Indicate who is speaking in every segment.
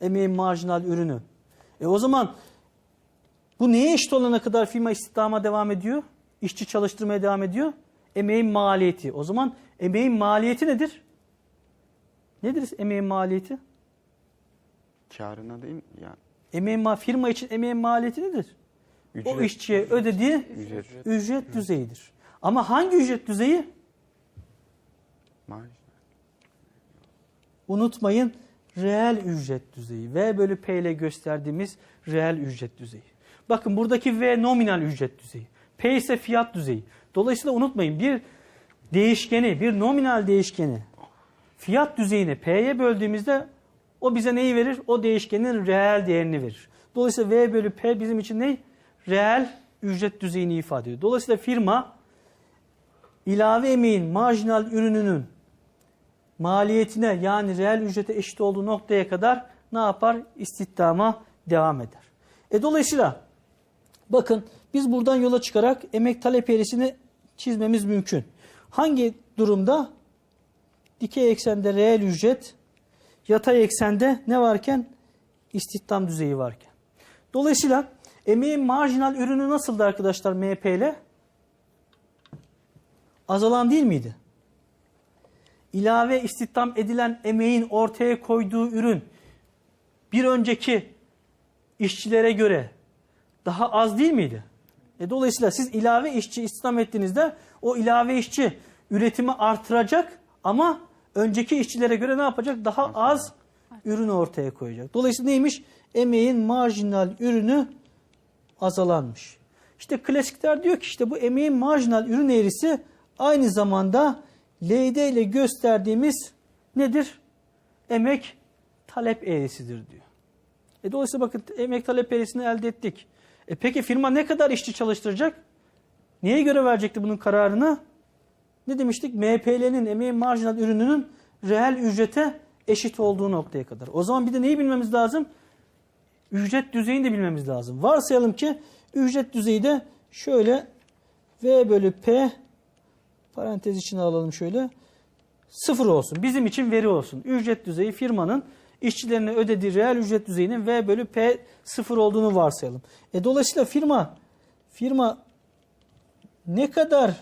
Speaker 1: Emeğin marjinal ürünü. E o zaman bu neye eşit olana kadar firma istihdama devam ediyor? İşçi çalıştırmaya devam ediyor? Emeğin maliyeti. O zaman emeğin maliyeti nedir? Nedir emeğin maliyeti?
Speaker 2: Karına değil mi? Yani
Speaker 1: Emeğin ma firma için emeğin maliyeti nedir? O
Speaker 2: ücret,
Speaker 1: işçiye ödediği
Speaker 2: ücret,
Speaker 1: ücret düzeyidir. Ama hangi ücret düzeyi?
Speaker 2: maaş.
Speaker 1: Unutmayın reel ücret düzeyi. V bölü P ile gösterdiğimiz reel ücret düzeyi. Bakın buradaki V nominal ücret düzeyi. P ise fiyat düzeyi. Dolayısıyla unutmayın bir değişkeni, bir nominal değişkeni fiyat düzeyini P'ye böldüğümüzde o bize neyi verir? O değişkenin reel değerini verir. Dolayısıyla V bölü P bizim için ne? Reel ücret düzeyini ifade ediyor. Dolayısıyla firma ilave emeğin marjinal ürününün maliyetine yani reel ücrete eşit olduğu noktaya kadar ne yapar? İstihdama devam eder. E dolayısıyla bakın biz buradan yola çıkarak emek talep eğrisini çizmemiz mümkün. Hangi durumda? Dikey eksende reel ücret, yatay eksende ne varken? İstihdam düzeyi varken. Dolayısıyla emeğin marjinal ürünü nasıldı arkadaşlar MHP ile? Azalan değil miydi? İlave istihdam edilen emeğin ortaya koyduğu ürün bir önceki işçilere göre daha az değil miydi? E dolayısıyla siz ilave işçi istihdam ettiğinizde o ilave işçi üretimi artıracak ama önceki işçilere göre ne yapacak? Daha az ürün ortaya koyacak. Dolayısıyla neymiş? Emeğin marjinal ürünü azalanmış. İşte klasikler diyor ki işte bu emeğin marjinal ürün eğrisi aynı zamanda LD ile gösterdiğimiz nedir? Emek talep eğrisidir diyor. E dolayısıyla bakın emek talep eğrisini elde ettik. E peki firma ne kadar işçi çalıştıracak? Neye göre verecekti bunun kararını? Ne demiştik? MPL'nin emeğin marjinal ürününün reel ücrete eşit olduğu noktaya kadar. O zaman bir de neyi bilmemiz lazım? Ücret düzeyini de bilmemiz lazım. Varsayalım ki ücret düzeyi de şöyle V bölü P parantez içine alalım şöyle. Sıfır olsun. Bizim için veri olsun. Ücret düzeyi firmanın işçilerine ödediği reel ücret düzeyinin V bölü P sıfır olduğunu varsayalım. E dolayısıyla firma firma ne kadar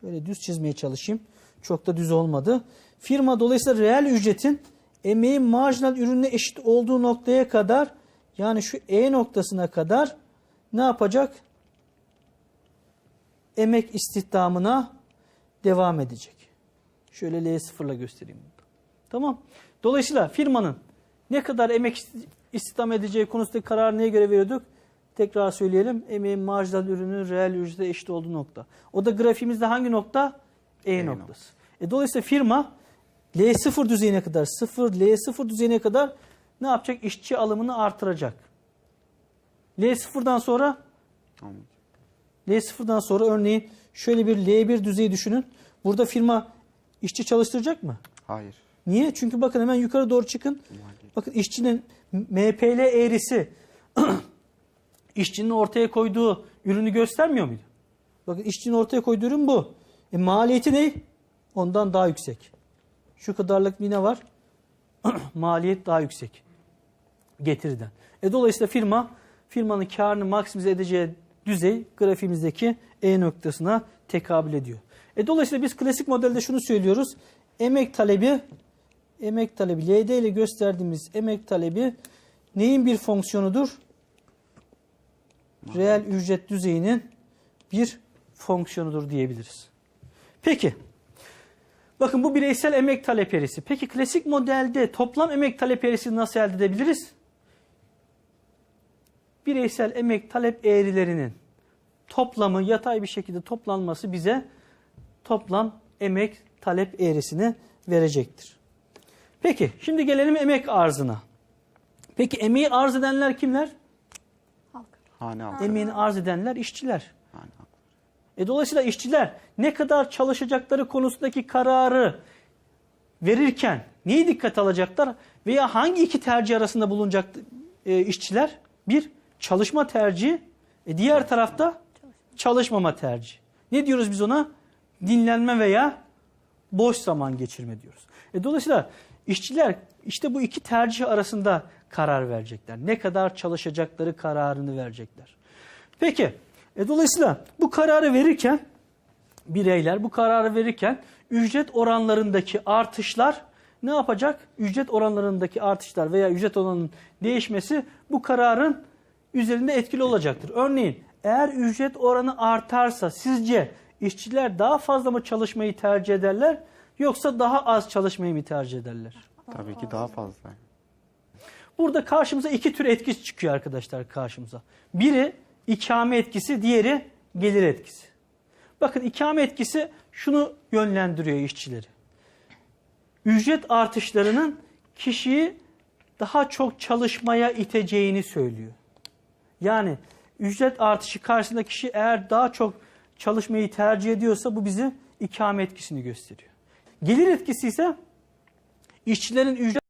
Speaker 1: şöyle düz çizmeye çalışayım. Çok da düz olmadı. Firma dolayısıyla reel ücretin emeğin marjinal ürününe eşit olduğu noktaya kadar yani şu E noktasına kadar ne yapacak? Emek istihdamına devam edecek. Şöyle L0'la göstereyim. Burada. Tamam. Dolayısıyla firmanın ne kadar emek istihdam edeceği konusundaki kararı neye göre veriyorduk? Tekrar söyleyelim. Emeğin marjinal ürünün reel ücrete eşit olduğu nokta. O da grafiğimizde hangi nokta? E,
Speaker 2: E
Speaker 1: noktası. E, dolayısıyla firma L0 düzeyine kadar, 0, L0 düzeyine kadar ne yapacak? İşçi alımını artıracak. L0'dan sonra
Speaker 2: Anladım.
Speaker 1: L0'dan sonra örneğin şöyle bir L1 düzeyi düşünün. Burada firma işçi çalıştıracak mı?
Speaker 2: Hayır.
Speaker 1: Niye? Çünkü bakın hemen yukarı doğru çıkın. Bakın işçinin MPL eğrisi işçinin ortaya koyduğu ürünü göstermiyor muydu? Bakın işçinin ortaya koyduğu ürün bu. E, maliyeti ne? Ondan daha yüksek. Şu kadarlık bir ne var? Maliyet daha yüksek. Getiriden. E, dolayısıyla firma firmanın karını maksimize edeceği düzey grafiğimizdeki E noktasına tekabül ediyor. E, dolayısıyla biz klasik modelde şunu söylüyoruz. Emek talebi emek talebi LD ile gösterdiğimiz emek talebi neyin bir fonksiyonudur? Reel ücret düzeyinin bir fonksiyonudur diyebiliriz. Peki. Bakın bu bireysel emek talep eğrisi. Peki klasik modelde toplam emek talep eğrisini nasıl elde edebiliriz? Bireysel emek talep eğrilerinin toplamı yatay bir şekilde toplanması bize toplam emek talep eğrisini verecektir. Peki şimdi gelelim emek arzına. Peki emeği arz edenler kimler?
Speaker 3: Halk.
Speaker 2: Hane halkı.
Speaker 1: Emeğini arz edenler işçiler.
Speaker 2: Hane halkı.
Speaker 1: E dolayısıyla işçiler ne kadar çalışacakları konusundaki kararı verirken neyi dikkat alacaklar veya hangi iki tercih arasında bulunacak e, işçiler? Bir, çalışma tercihi, e, diğer tarafta çalışmama tercihi. Ne diyoruz biz ona? Dinlenme veya boş zaman geçirme diyoruz. E, dolayısıyla İşçiler işte bu iki tercih arasında karar verecekler. Ne kadar çalışacakları kararını verecekler. Peki, e, dolayısıyla bu kararı verirken bireyler bu kararı verirken ücret oranlarındaki artışlar ne yapacak? Ücret oranlarındaki artışlar veya ücret oranının değişmesi bu kararın üzerinde etkili olacaktır. Örneğin eğer ücret oranı artarsa sizce işçiler daha fazla mı çalışmayı tercih ederler yoksa daha az çalışmayı mı tercih ederler?
Speaker 2: Tabii ki daha fazla.
Speaker 1: Burada karşımıza iki tür etki çıkıyor arkadaşlar karşımıza. Biri ikame etkisi, diğeri gelir etkisi. Bakın ikame etkisi şunu yönlendiriyor işçileri. Ücret artışlarının kişiyi daha çok çalışmaya iteceğini söylüyor. Yani ücret artışı karşısında kişi eğer daha çok çalışmayı tercih ediyorsa bu bize ikame etkisini gösteriyor. Gelir etkisi ise işçilerin ücret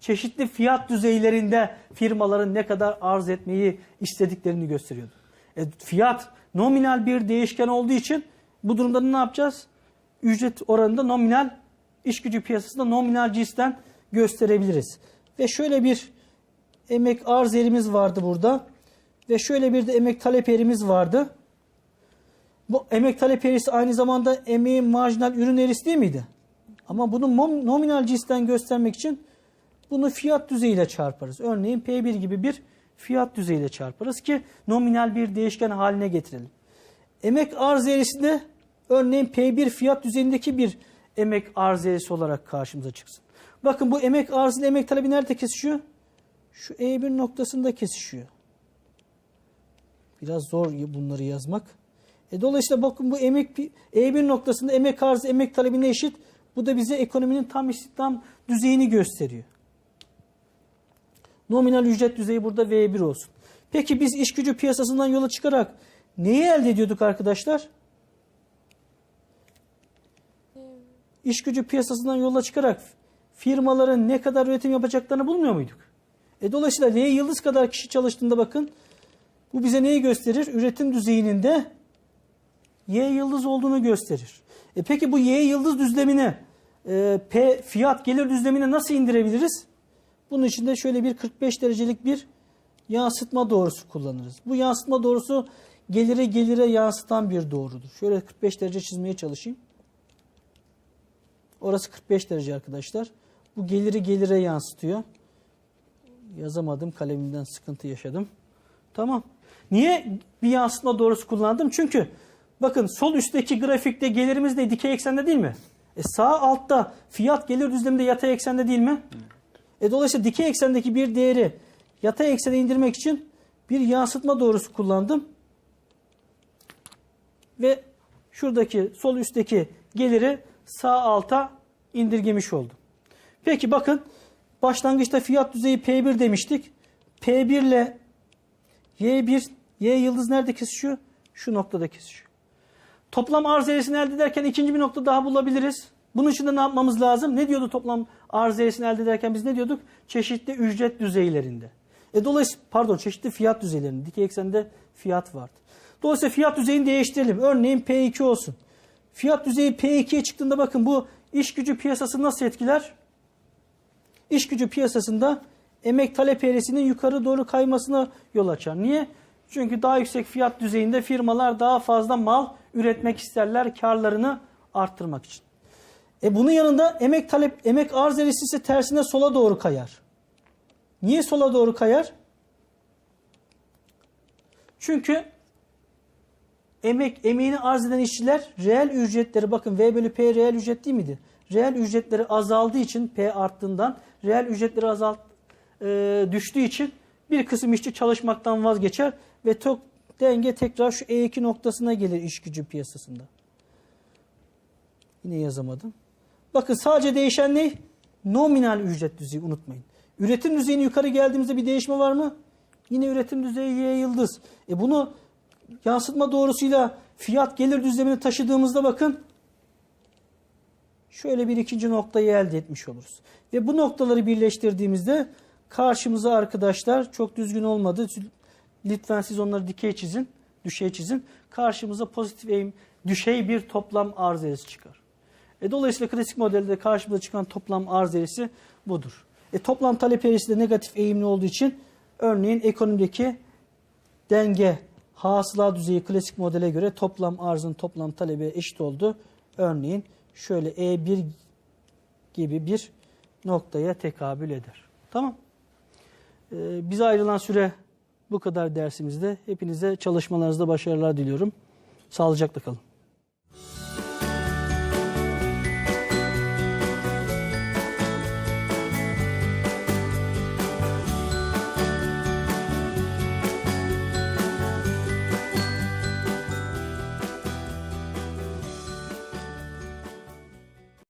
Speaker 1: çeşitli fiyat düzeylerinde firmaların ne kadar arz etmeyi istediklerini gösteriyordu. E, fiyat nominal bir değişken olduğu için bu durumda ne yapacağız? Ücret oranında nominal iş gücü piyasasında nominal cinsten gösterebiliriz. Ve şöyle bir emek arz yerimiz vardı burada. Ve şöyle bir de emek talep yerimiz vardı. Bu emek talep eğrisi aynı zamanda emeğin marjinal ürün eğrisi değil miydi? Ama bunu nominal cinsten göstermek için bunu fiyat düzeyiyle çarparız. Örneğin P1 gibi bir fiyat düzeyiyle çarparız ki nominal bir değişken haline getirelim. Emek arz eğrisi örneğin P1 fiyat düzeyindeki bir emek arz eğrisi olarak karşımıza çıksın. Bakın bu emek arz ile emek talebi nerede kesişiyor? Şu E1 noktasında kesişiyor. Biraz zor bunları yazmak. E dolayısıyla bakın bu emek E1 noktasında emek arzı emek talebine eşit. Bu da bize ekonominin tam istihdam düzeyini gösteriyor. Nominal ücret düzeyi burada V1 olsun. Peki biz iş gücü piyasasından yola çıkarak neyi elde ediyorduk arkadaşlar? İş gücü piyasasından yola çıkarak firmaların ne kadar üretim yapacaklarını bulmuyor muyduk? E dolayısıyla L yıldız kadar kişi çalıştığında bakın bu bize neyi gösterir? Üretim düzeyinin de Y yıldız olduğunu gösterir. E peki bu Y yıldız düzlemini e, P fiyat gelir düzlemine nasıl indirebiliriz? Bunun için de şöyle bir 45 derecelik bir yansıtma doğrusu kullanırız. Bu yansıtma doğrusu gelire gelire yansıtan bir doğrudur. Şöyle 45 derece çizmeye çalışayım. Orası 45 derece arkadaşlar. Bu geliri gelire yansıtıyor. Yazamadım kalemimden sıkıntı yaşadım. Tamam. Niye bir yansıtma doğrusu kullandım? Çünkü bakın sol üstteki grafikte gelirimiz de dikey eksende değil mi? E sağ altta fiyat gelir düzleminde yatay eksende değil mi? E dolayısıyla dikey eksendeki bir değeri yatay eksene indirmek için bir yansıtma doğrusu kullandım. Ve şuradaki sol üstteki geliri sağ alta indirgemiş oldum. Peki bakın başlangıçta fiyat düzeyi P1 demiştik. P1 ile Y1, Y yıldız nerede kesişiyor? Şu noktada kesişiyor. Toplam arz eğrisini elde ederken ikinci bir nokta daha bulabiliriz. Bunun için de ne yapmamız lazım? Ne diyordu toplam arz eğrisini elde ederken biz ne diyorduk? Çeşitli ücret düzeylerinde. E dolayısıyla pardon çeşitli fiyat düzeylerinde. Dikey eksende fiyat vardı. Dolayısıyla fiyat düzeyini değiştirelim. Örneğin P2 olsun. Fiyat düzeyi P2'ye çıktığında bakın bu iş gücü piyasası nasıl etkiler? İş gücü piyasasında emek talep eğrisinin yukarı doğru kaymasına yol açar. Niye? Çünkü daha yüksek fiyat düzeyinde firmalar daha fazla mal üretmek isterler karlarını arttırmak için. E bunun yanında emek talep emek arz eğrisi ise tersine sola doğru kayar. Niye sola doğru kayar? Çünkü emek emeğini arz eden işçiler reel ücretleri bakın V bölü P reel ücret değil miydi? Reel ücretleri azaldığı için P arttığından reel ücretleri azalt e, düştüğü için bir kısım işçi çalışmaktan vazgeçer ve çok denge tekrar şu E2 noktasına gelir iş gücü piyasasında. Yine yazamadım. Bakın sadece değişen ne? Nominal ücret düzeyi unutmayın. Üretim düzeyine yukarı geldiğimizde bir değişme var mı? Yine üretim düzeyi Y yıldız. E bunu yansıtma doğrusuyla fiyat gelir düzlemini taşıdığımızda bakın şöyle bir ikinci noktayı elde etmiş oluruz. Ve bu noktaları birleştirdiğimizde karşımıza arkadaşlar çok düzgün olmadı. Lütfen siz onları dikey çizin, düşey çizin. Karşımıza pozitif eğim, düşey bir toplam arz eğrisi çıkar. E dolayısıyla klasik modelde karşımıza çıkan toplam arz eğrisi budur. E toplam talep eğrisi de negatif eğimli olduğu için örneğin ekonomideki denge hasıla düzeyi klasik modele göre toplam arzın toplam talebe eşit oldu. Örneğin şöyle E1 gibi bir noktaya tekabül eder. Tamam. Ee, bize ayrılan süre bu kadar dersimizde. Hepinize çalışmalarınızda başarılar diliyorum. Sağlıcakla kalın.